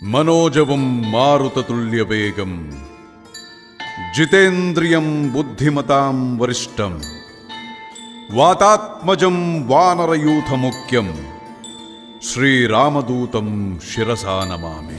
മനോജവും മാരുതതുല്യ വേഗം ജിതേന്ദ്രിയം ബുദ്ധിമതാം വരിഷ്ടം വാതാത്മജം വാനരയൂഥമുഖ്യം ശ്രീരാമദൂതം ശിരസാ നമാമി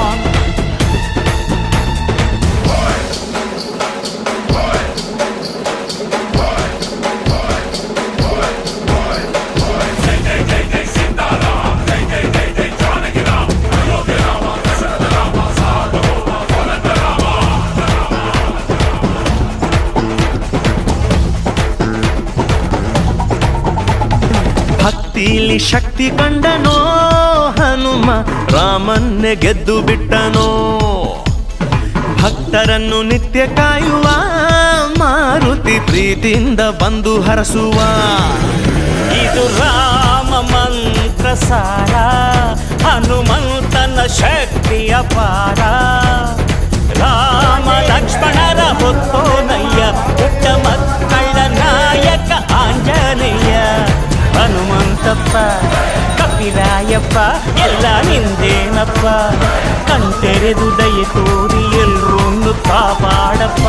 ಭಕ್ತಿಲಿ ಶಕ್ತಿ ಕಂಡನೋ ಹನುಮ ರಾಮನ್ನೇ ಗೆದ್ದು ಬಿಟ್ಟನೋ? ಭಕ್ತರನ್ನು ನಿತ್ಯ ಕಾಯುವ ಮಾರುತಿ ಪ್ರೀತಿಯಿಂದ ಬಂದು ಹರಸುವ. ಇದು ರಾಮ ಮಂತ್ರ ಸಾರ, ಹನುಮಂತನ ಶಕ್ತಿಯ ಅಪಾರ ಕಪಿರಾಯಪ್ಪ ಎಲ್ಲ ನಿಂದೇನಪ್ಪ ಕಣ್ತೆರೆದು ದಯ ತೋರಿ ಎಲ್ರೂ ಕಾಪಾಡಪ್ಪ